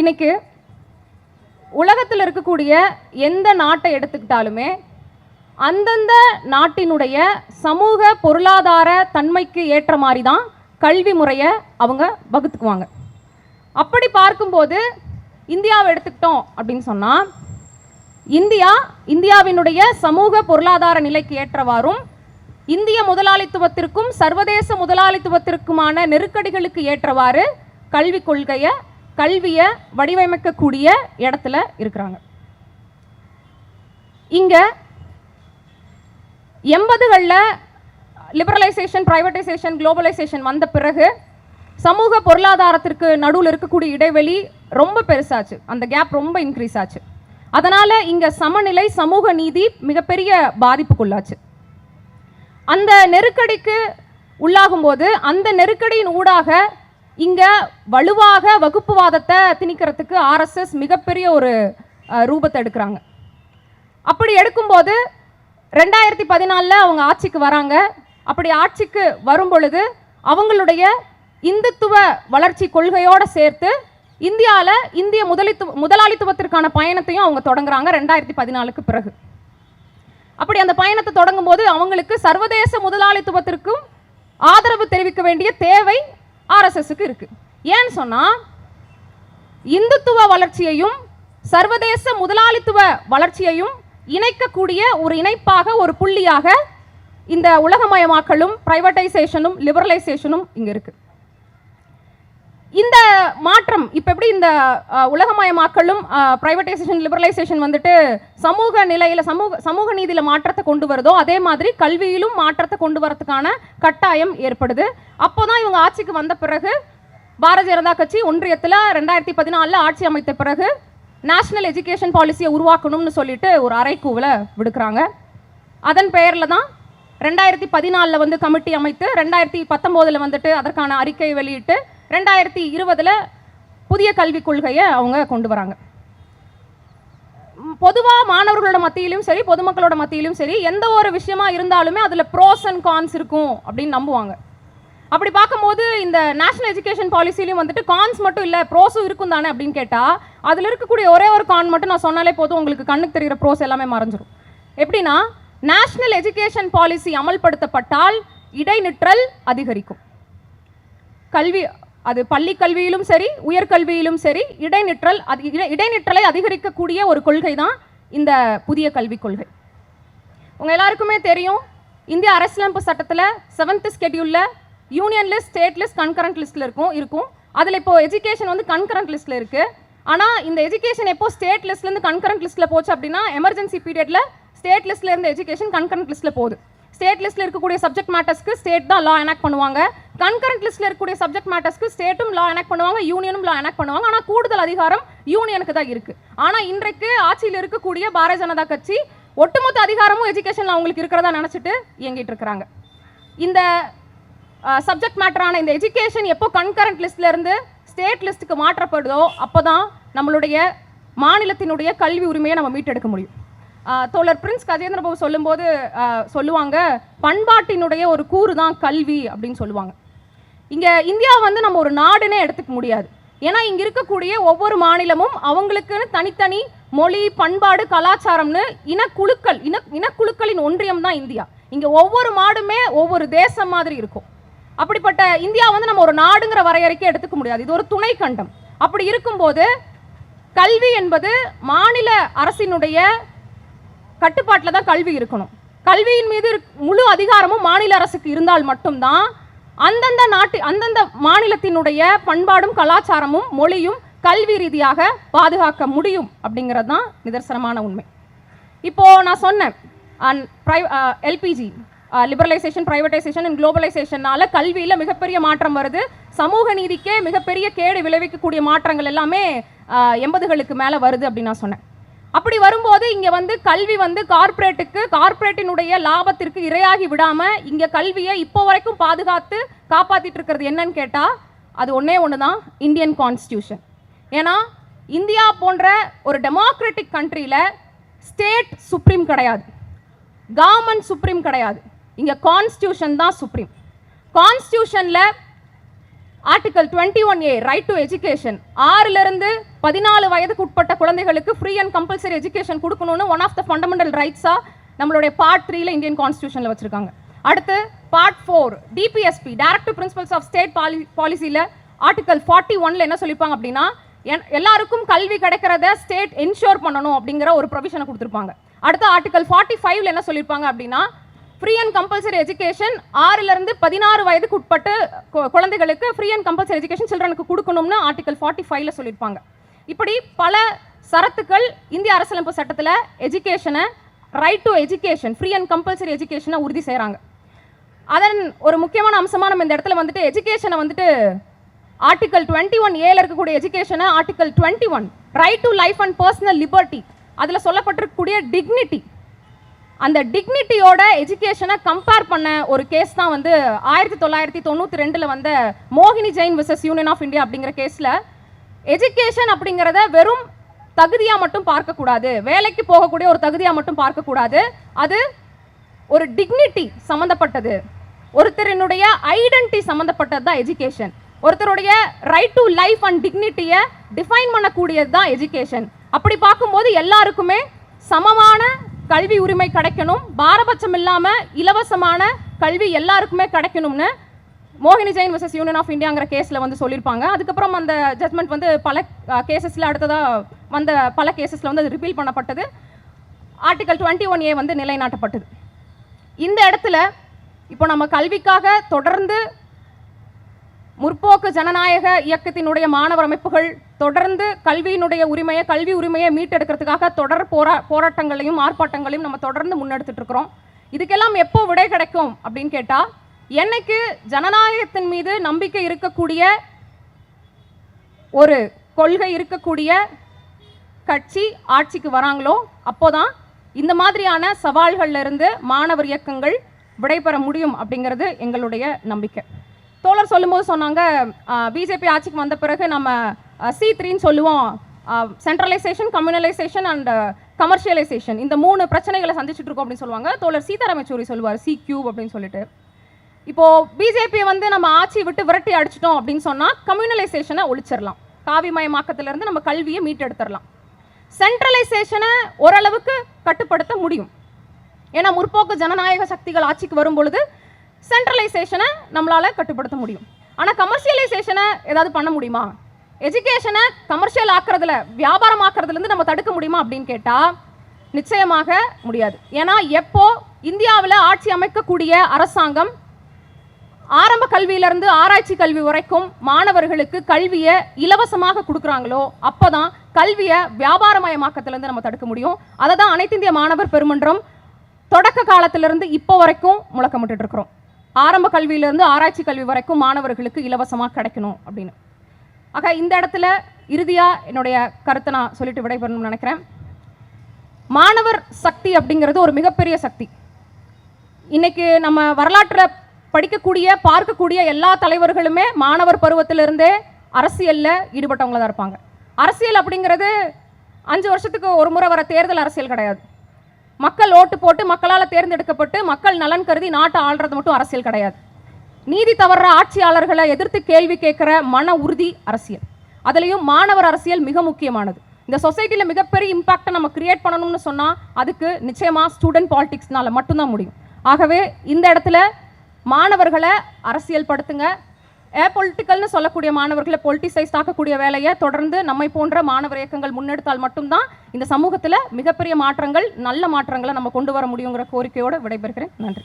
இன்னைக்கு உலகத்தில் இருக்கக்கூடிய எந்த நாட்டை எடுத்துக்கிட்டாலுமே அந்தந்த நாட்டினுடைய சமூக பொருளாதார தன்மைக்கு ஏற்ற மாதிரி தான் கல்வி முறையை அவங்க வகுத்துக்குவாங்க. அப்படி பார்க்கும்போது இந்தியாவை எடுத்துக்கிட்டோம் அப்படின்னு சொன்னால் இந்தியா இந்தியாவினுடைய சமூக பொருளாதார நிலைக்கு ஏற்றவாறும் இந்திய முதலாளித்துவத்திற்கும் சர்வதேச முதலாளித்துவத்திற்குமான நெருக்கடிகளுக்கு ஏற்றவாறு கல்விக் கொள்கையை கல்வியை வடிவமைக்கக்கூடிய இடத்துல இருக்கிறாங்க. இங்கே எண்பதுகளில் லிபரலைசேஷன் ப்ரைவேட்டைசேஷன் குளோபலைசேஷன் வந்த பிறகு சமூக பொருளாதாரத்திற்கு நடுவில் இருக்கக்கூடிய இடைவெளி ரொம்ப பெருசாச்சு. அந்த கேப் ரொம்ப இன்க்ரீஸ் ஆச்சு. அதனால் இங்கே சமநிலை சமூக நீதி மிகப்பெரிய பாதிப்புக்குள்ளாச்சு. அந்த நெருக்கடிக்கு உள்ளாகும்போது அந்த நெருக்கடியின் ஊடாக இங்கே வலுவாக வகுப்புவாதத்தை திணிக்கிறதுக்கு ஆர்எஸ்எஸ் மிகப்பெரிய ஒரு ரூபத்தை எடுக்கிறாங்க. அப்படி எடுக்கும்போது ரெண்டாயிரத்தி பதினாலில் அவங்க ஆட்சிக்கு வராங்க. அப்படி ஆட்சிக்கு வரும் பொழுது அவங்களுடைய இந்துத்துவ வளர்ச்சி கொள்கையோடு சேர்த்து இந்தியாவில் இந்திய முதலித்துவ முதலாளித்துவத்திற்கான பயணத்தையும் அவங்க தொடங்குறாங்க ரெண்டாயிரத்தி பதினாலுக்கு பிறகு. அப்படி அந்த பயணத்தை தொடங்கும் போது அவங்களுக்கு சர்வதேச முதலாளித்துவத்திற்கும் ஆதரவு தெரிவிக்க வேண்டிய தேவை ஆர்எஸ்எஸ்க்கு இருக்குது ஏன்னு சொன்னால் இந்துத்துவ வளர்ச்சியையும் சர்வதேச முதலாளித்துவ வளர்ச்சியையும் இணைக்கக்கூடிய ஒரு இணைப்பாக ஒரு புள்ளியாக இந்த உலகமயமாக்கலும் பிரைவேட்டைசேஷனும் லிபரலைசேஷனும் இங்கே இருக்குது இந்த மாற்றம் இப்போ எப்படி இந்த உலகமயமாக்கலும் ப்ரைவேட்டைசேஷன் லிபரலைசேஷன் வந்துட்டு சமூக நிலையில் சமூக சமூக நீதியில் மாற்றத்தை கொண்டு வருதோ அதே மாதிரி கல்வியிலும் மாற்றத்தை கொண்டு வரதுக்கான கட்டாயம் ஏற்படுது. அப்போ தான் இவங்க ஆட்சிக்கு வந்த பிறகு பாரதிய ஜனதா கட்சி ஒன்றியத்தில் ரெண்டாயிரத்தி பதினாலில் ஆட்சி அமைத்த பிறகு நேஷனல் எஜுகேஷன் பாலிசியை உருவாக்கணும்னு சொல்லிட்டு ஒரு அறைக்கூவலை விடுக்கிறாங்க. அதன் பெயரில் தான் ரெண்டாயிரத்தி பதினாலில் வந்து கமிட்டி அமைத்து ரெண்டாயிரத்தி பத்தொம்போதில் வந்துட்டு அதற்கான அறிக்கை வெளியிட்டு ரெண்டாயிரத்தி இருபதில் புதிய கல்விக் கொள்கையை அவங்க கொண்டு வராங்க. பொதுவாக மாணவர்களோட மத்தியிலும் சரி பொதுமக்களோட மத்தியிலும் சரி எந்த ஒரு விஷயமா இருந்தாலுமே அதில் ப்ரோஸ் அண்ட் கான்ஸ் இருக்கும் அப்படின்னு நம்புவாங்க. அப்படி பார்க்கும்போது இந்த நேஷனல் எஜுகேஷன் பாலிசிலையும் வந்துட்டு கான்ஸ் மட்டும் இல்லை ப்ரோஸும் இருக்கும் தானே அப்படின்னு கேட்டால் அதில் இருக்கக்கூடிய ஒரே ஒரு கான் மட்டும் நான் சொன்னாலே போதும் உங்களுக்கு கண்ணுக்கு தெரிகிற ப்ரோஸ் எல்லாமே மறைஞ்சிரும். எப்படின்னா நேஷனல் எஜுகேஷன் பாலிசி அமல்படுத்தப்பட்டால் இடைநிற்றல் அதிகரிக்கும். கல்வி அது பள்ளி கல்வியிலும் சரி உயர்கல்வியிலும் சரி இடைநிற்றல் அது இடைநிற்றலை அதிகரிக்கக்கூடிய ஒரு கொள்கை தான் இந்த புதிய கல்விக் கொள்கை. உங்கள் எல்லாருக்குமே தெரியும் இந்திய அரசியலமைப்பு சட்டத்தில் seventh ஸ்கெடியூலில் union list state list concurrent லிஸ்ட்டில் இருக்கும் இருக்கும். அதில் இப்போ எஜுகேஷன் வந்து கன்கரண்ட் லிஸ்ட்டில் இருக்குது ஆனால் இந்த எஜுகேஷன் எப்போ ஸ்டேட் லிஸ்ட்லேருந்து கன்கரண்ட் லிஸ்ட்டில் போச்சு அப்படின்னா எமர்ஜென்சி பீரியடில் ஸ்டேட் லிஸ்ட்டில் இருந்த எஜுகேஷன் கன்கரண்ட் லிஸ்ட்டில் போகுது. ஸ்டேட் லிஸ்ட்ல இருக்கக்கூடிய சப்ஜெக்ட் மேட்டர்ஸ்க்கு ஸ்டேட் தான் லா எனாக்ட் பண்ணுவாங்க. கன்கரண்ட் லிஸ்ட்ல இருக்கக்கூடிய சப்ஜெக்ட் மேட்டர்ஸ்க்கு ஸ்டேட்டும் லா எனாக்ட் பண்ணுவாங்க யூனியனும் லா எனாக்ட் பண்ணுவாங்க. ஆனால் கூடுதல் அதிகாரம் யூனியனுக்கு தான் இருக்கு. ஆனால் இன்றைக்கு ஆட்சியில் இருக்கக்கூடிய பாரதிய ஜனதா கட்சி ஒட்டுமொத்த அதிகாரமும் எஜுகேஷன்ல அவங்களுக்கு இருக்கிறதா நினைச்சிட்டு இயங்கிட்டு இருக்கிறாங்க. இந்த சப்ஜெக்ட் மேட்டரான இந்த எஜுகேஷன் எப்போ கன்கரண்ட் லிஸ்ட்ல இருந்து ஸ்டேட் லிஸ்ட்டுக்கு மாற்றப்படுதோ அப்போதான் நம்மளுடைய மாநிலத்தினுடைய கல்வி உரிமையை நம்ம மீட்டெடுக்க முடியும். தோழர் பிரின்ஸ் கஜேந்திர பாபு சொல்லும்போது சொல்லுவாங்க பண்பாட்டினுடைய ஒரு கூறு தான் கல்வி அப்படின்னு சொல்லுவாங்க. இங்கே இந்தியா வந்து நம்ம ஒரு நாடுனே எடுத்துக்க முடியாது. ஏன்னா இங்கே இருக்கக்கூடிய ஒவ்வொரு மாநிலமும் அவங்களுக்குன்னு தனித்தனி மொழி பண்பாடு கலாச்சாரம்னு இனக்குழுக்கள் இன இனக்குழுக்களின் ஒன்றியம் தான் இந்தியா. இங்கே ஒவ்வொரு மாடுமே ஒவ்வொரு தேசம் மாதிரி இருக்கும். அப்படிப்பட்ட இந்தியா வந்து நம்ம ஒரு நாடுங்கிற வரையறைக்கு எடுத்துக்க முடியாது. இது ஒரு துணை கண்டம் அப்படி இருக்கும்போது கல்வி என்பது மாநில அரசினுடைய கட்டுப்பாட்டில் தான் கல்வி இருக்கணும். கல்வியின் மீது முழு அதிகாரமும் மாநில அரசுக்கு இருந்தால் மட்டும்தான் அந்தந்த நாட்டு அந்தந்த மாநிலத்தினுடைய பண்பாடும் கலாச்சாரமும் மொழியும் கல்வி ரீதியாக பாதுகாக்க முடியும் அப்படிங்கிறது தான் நிதர்சனமான உண்மை. இப்போது நான் சொன்னேன் எல்பிஜி லிபரலைசேஷன் ப்ரைவேட்டைசேஷன் அண்ட் குளோபலைசேஷனால கல்வியில் மிகப்பெரிய மாற்றம் வருது. சமூக நீதிக்கே மிகப்பெரிய கேடு விளைவிக்கக்கூடிய மாற்றங்கள் எல்லாமே எண்பதுகளுக்கு மேலே வருது அப்படின்னு நான் சொன்னேன். அப்படி வரும்போது இங்கே வந்து கல்வி வந்து கார்ப்பரேட்டுக்கு கார்ப்பரேட்டினுடைய லாபத்திற்கு இரையாகி விடாமல் இங்கே கல்வியை இப்போ வரைக்கும் பாதுகாத்து காப்பாற்றிட்டு இருக்கிறது என்னன்னு கேட்டால் அது ஒன்றே ஒன்று தான் இந்தியன் கான்ஸ்டியூஷன் ஏன்னா இந்தியா போன்ற ஒரு டெமோக்ராட்டிக் கண்ட்ரியில் ஸ்டேட் சுப்ரீம் கிடையாது. கவர்மெண்ட் சுப்ரீம் கிடையாது. இங்கே கான்ஸ்டியூஷன் தான் supreme கான்ஸ்டியூஷனில் article twenty one A right to education ஆறிலிருந்து பதினாலு வயதுக்கு உட்பட்ட குழந்தைகளுக்கு ஃப்ரீ அண்ட் கம்பல்சரி எஜுகேஷன் கொடுக்கணும்னு ஒன் ஆஃப் த ஃபண்டமெண்டல் ரைட்ஸாக நம்மளுடைய பார்ட் த்ரீல இந்தியன் கான்ஸ்டியூஷனில் வச்சுருக்காங்க. அடுத்து part four DPSP directive principles of state poli பாலிசியில் article forty ஒன்ல என்ன சொல்லியிருப்பாங்க அப்படின்னா என்- எல்லாருக்கும் கல்வி கிடைக்கிறத ஸ்டேட் என்ஷூர் பண்ணணும் அப்படிங்கிற ஒரு ப்ரொவிஷனை கொடுத்துருப்பாங்க. அடுத்து ஆர்டிகல் ஃபார்ட்டி ஃபைவ்ல என்ன சொல்லியிருப்பாங்க அப்படின்னா ஃப்ரீ அண்ட் கம்பல்சரி எஜுகேஷன் ஆறிலிருந்து பதினாறு வயதுக்கு உட்பட்டு கு- குழந்தைகளுக்கு ஃப்ரீ அண்ட் கம்பல்சரி எஜுகேஷன் சில்ட்ரனுக்கு கொடுக்கணும்னு ஆர்டிகல் ஃபார்ட்டி ஃபைவ்ல சொல்லியிருப்பாங்க. இப்படி பல சரத்துக்கள் இந்திய அரசியலமைப்பு சட்டத்தில் எஜுகேஷனை right to education free and compulsory எஜுகேஷனை உறுதி செய்கிறாங்க அதன் ஒரு முக்கியமான அம்சமாக நம்ம இந்த இடத்துல வந்துட்டு எஜுகேஷனை வந்துட்டு ஆர்டிகல் டுவெண்ட்டி ஒன் ஏல இருக்கக்கூடிய எஜுகேஷனை article twenty one right to life and personal liberty அதில் சொல்லப்பட்டிருக்கக்கூடிய டிக்னிட்டி அந்த டிக்னிட்டியோட எஜுகேஷனை கம்பேர் பண்ண ஒரு கேஸ் தான் வந்து ஆயிரத்தி தொள்ளாயிரத்தி தொண்ணூற்றி ரெண்டில் வந்த மோகினி Jain versus union of India அப்படிங்கிற கேஸில் எஜுகேஷன் அப்படிங்கிறத வெறும் தகுதியாக மட்டும் பார்க்கக்கூடாது. வேலைக்கு போகக்கூடிய ஒரு தகுதியாக மட்டும் பார்க்கக்கூடாது. அது ஒரு டிக்னிட்டி சம்மந்தப்பட்டது ஒருத்தரினுடைய ஐடென்டிட்டி சம்மந்தப்பட்டது தான் எஜுகேஷன் ஒருத்தருடைய ரைட் டு லைஃப் அண்ட் டிக்னிட்டியை டிஃபைன் பண்ணக்கூடியது தான் எஜுகேஷன் அப்படி பார்க்கும்போது எல்லாருக்குமே சமமான கல்வி உரிமை கிடைக்கணும். பாரபட்சம் இல்லாமல் இலவசமான கல்வி எல்லாருக்குமே கிடைக்கணும்னு மோகினி ஜெயின் வர்சஸ் யூனியன் ஆஃப் இந்தியாங்கிற கேஸில் வந்து சொல்லியிருப்பாங்க. அதுக்கப்புறம் அந்த ஜட்மெண்ட் வந்து பல கேசஸில் அடுத்ததாக வந்த பல கேசஸில் வந்து அது ரிப்பீல் பண்ணப்பட்டது. ஆர்டிகல் டுவெண்ட்டி ஒன் ஏ வந்து நிலைநாட்டப்பட்டது. இந்த இடத்துல இப்போ நம்ம கல்விக்காக தொடர்ந்து முற்போக்கு ஜனநாயக இயக்கத்தினுடைய மாணவர் அமைப்புகள் தொடர்ந்து கல்வியினுடைய உரிமையை கல்வி உரிமையை மீட்டெடுக்கிறதுக்காக தொடர் போரா போராட்டங்களையும் ஆர்ப்பாட்டங்களையும் நம்ம தொடர்ந்து முன்னெடுத்துட்டு இருக்கிறோம் இதுக்கெல்லாம் எப்போ விடை கிடைக்கும் அப்படின்னு கேட்டால் என்னைக்கு ஜனநாயகத்தின் மீது நம்பிக்கை இருக்கக்கூடிய ஒரு கொள்கை இருக்கக்கூடிய கட்சி ஆட்சிக்கு வராங்களோ அப்போதான் இந்த மாதிரியான சவால்கள்ல இருந்து மாணவர் இயக்கங்கள் விடைபெற முடியும் அப்படிங்கிறது எங்களுடைய நம்பிக்கை. தோழர் சொல்லும்போது சொன்னாங்க பிஜேபி ஆட்சிக்கு வந்த பிறகு நம்ம சி த்ரீன்னு சொல்லுவோம். சென்ட்ரலைசேஷன் கம்யூனலைசேஷன் அண்ட் கமர்ஷியலைசேஷன் இந்த மூணு பிரச்சனைகளை சந்திச்சுட்டு இருக்கோம் அப்படின்னு சொல்லுவாங்க. தோழர் சீதாராம் யெச்சூரி சொல்லுவார் சி கியூப் அப்படின்னு சொல்லிட்டு. இப்போது பிஜேபி வந்து நம்ம ஆட்சி விட்டு விரட்டி அடிச்சிட்டோம் அப்படின்னு சொன்னால் கம்யூனலைசேஷனை ஒழிச்சிடலாம். காவிமயமாக்கத்திலேருந்து நம்ம கல்வியை மீட்டெடுத்துடலாம். சென்ட்ரலைசேஷனை ஓரளவுக்கு கட்டுப்படுத்த முடியும். ஏன்னா முற்போக்கு ஜனநாயக சக்திகள் ஆட்சிக்கு வரும் பொழுது சென்ட்ரலைசேஷனை நம்மளால் கட்டுப்படுத்த முடியும். ஆனால் கமர்ஷியலைசேஷனை ஏதாவது பண்ண முடியுமா? எஜுகேஷனை கமர்ஷியல் ஆக்குறதுல வியாபாரம் ஆக்குறதுலேருந்து நம்ம தடுக்க முடியுமா அப்படின்னு கேட்டால் நிச்சயமாக முடியாது. ஏன்னா எப்போ இந்தியாவில் ஆட்சி அமைக்கக்கூடிய அரசாங்கம் ஆரம்ப கல்வியிலிருந்து ஆராய்ச்சி கல்வி வரைக்கும் மாணவர்களுக்கு கல்வியை இலவசமாக கொடுக்குறாங்களோ அப்போ தான் கல்வியை வியாபாரமயமாக்கத்திலேருந்து நம்ம தடுக்க முடியும். அதை தான் அனைத்து இந்திய மாணவர் பெருமன்றம் தொடக்க காலத்திலிருந்து இப்போ வரைக்கும் முழக்கமிட்டு இருக்கிறோம். ஆரம்ப கல்வியிலிருந்து ஆராய்ச்சி கல்வி வரைக்கும் மாணவர்களுக்கு இலவசமாக கிடைக்கணும் அப்படின்னு. ஆக இந்த இடத்துல இறுதியாக என்னுடைய கருத்தை நான் சொல்லிட்டு விடைபெறணும்னு நினைக்கிறேன். மாணவர் சக்தி அப்படிங்கிறது ஒரு மிகப்பெரிய சக்தி. இன்னைக்கு நம்ம வரலாற்றில் படிக்கக்கூடிய பார்க்கக்கூடிய எல்லா தலைவர்களுமே மாணவர் பருவத்திலிருந்தே அரசியலில் ஈடுபட்டவங்கள தான் இருப்பாங்க. அரசியல் அப்படிங்கிறது அஞ்சு வருஷத்துக்கு ஒரு முறை வர தேர்தல் அரசியல் கிடையாது. மக்கள் ஓட்டு போட்டு மக்களால் தேர்ந்தெடுக்கப்பட்டு மக்கள் நலன் கருதி நாட்டை ஆள்றது மட்டும் அரசியல் கிடையாது. நீதி தவறுற ஆட்சியாளர்களை எதிர்த்து கேள்வி கேட்குற மன உறுதி அரசியல். அதுலேயும் மாணவர் அரசியல் மிக முக்கியமானது. இந்த சொசைட்டியில் மிகப்பெரிய இம்பாக்டை நம்ம கிரியேட் பண்ணணும்னு சொன்னால் அதுக்கு நிச்சயமாக ஸ்டூடெண்ட் பாலிட்டிக்ஸ்னால் மட்டும்தான் முடியும். ஆகவே இந்த இடத்துல மாணவர்களை அரசியல் படுத்துங்க ஏ பொலிட்டிக்கல்னு சொல்லக்கூடிய மாணவர்களை பொலிட்டிசைஸ் ஆக்கக்கூடிய வேலையை தொடர்ந்து நம்மை போன்ற மாணவர் இயக்கங்கள் முன்னெடுத்தால் மட்டும்தான் இந்த சமூகத்தில் மிகப்பெரிய மாற்றங்கள் நல்ல மாற்றங்களை நம்ம கொண்டு வர முடியுங்கிற கோரிக்கையோடு விடைபெறுகிறேன். நன்றி.